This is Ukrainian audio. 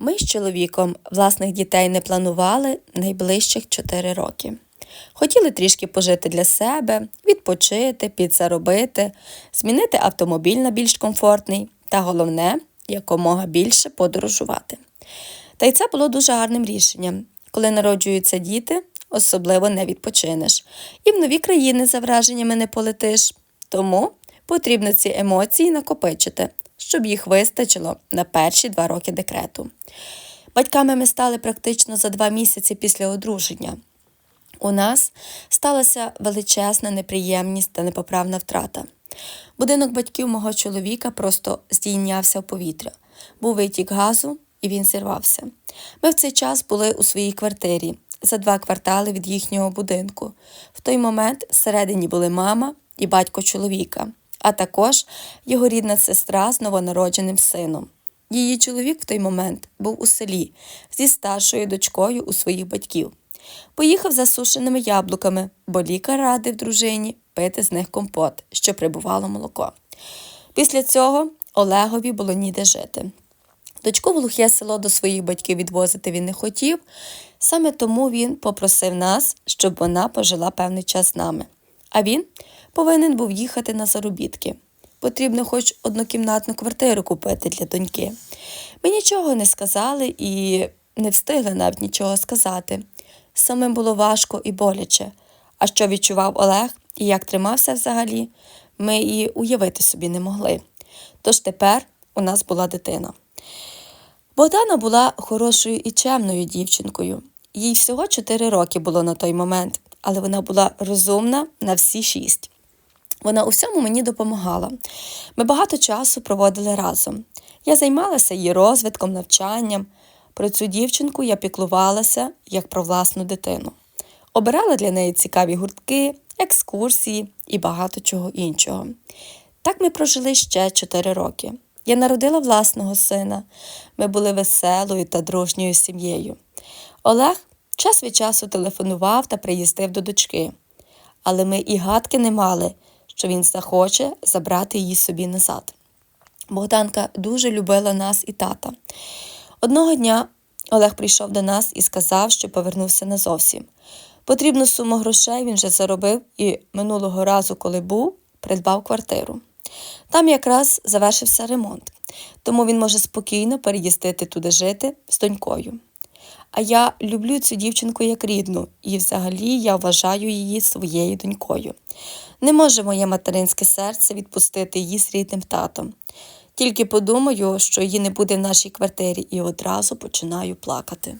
Ми з чоловіком власних дітей не планували найближчих 4 роки. Хотіли трішки пожити для себе, відпочити, підзаробити, змінити автомобіль на більш комфортний та головне, якомога більше подорожувати. Та й це було дуже гарним рішенням. Коли народжуються діти, особливо не відпочинеш. І в нові країни за враженнями не полетиш. Тому потрібно ці емоції накопичити, щоб їх вистачило на перші два роки декрету. Батьками ми стали практично за два місяці після одруження. У нас сталася величезна неприємність та непоправна втрата. Будинок батьків мого чоловіка просто здійнявся в повітря. Був витік газу, і він зірвався. Ми в цей час були у своїй квартирі за два квартали від їхнього будинку. В той момент всередині були мама і батько чоловіка, а також його рідна сестра з новонародженим сином. Її чоловік в той момент був у селі зі старшою дочкою у своїх батьків. Поїхав за сушеними яблуками, бо лікар радив дружині пити з них компот, що прибувало молоко. Після цього Олегові було ніде жити. Дочку в глухе село до своїх батьків відвозити він не хотів, саме тому він попросив нас, щоб вона пожила певний час з нами. А він повинен був їхати на заробітки. Потрібно хоч однокімнатну квартиру купити для доньки. Ми нічого не сказали і не встигли навіть нічого сказати. Самим було важко і боляче. А що відчував Олег і як тримався взагалі, ми і уявити собі не могли. Тож тепер у нас була дитина. Богдана була хорошою і чемною дівчинкою. Їй всього 4 роки було на той момент, але вона була розумна на всі шість. Вона у всьому мені допомагала. Ми багато часу проводили разом. Я займалася її розвитком, навчанням. Про цю дівчинку я піклувалася як про власну дитину. Обирала для неї цікаві гуртки, екскурсії і багато чого іншого. Так ми прожили ще 4 роки. Я народила власного сина. Ми були веселою та дружньою сім'єю. Олег час від часу телефонував та приїздив до дочки, але ми і гадки не мали, що він захоче забрати її собі назад. Богданка дуже любила нас і тата. Одного дня Олег прийшов до нас і сказав, що повернувся назовсім. Потрібну суму грошей він вже заробив і минулого разу, коли був, придбав квартиру. Там якраз завершився ремонт, тому він може спокійно переїздити туди жити з донькою. А я люблю цю дівчинку як рідну, і взагалі я вважаю її своєю донькою. Не може моє материнське серце відпустити її з рідним татом. Тільки подумаю, що її не буде в нашій квартирі, і одразу починаю плакати.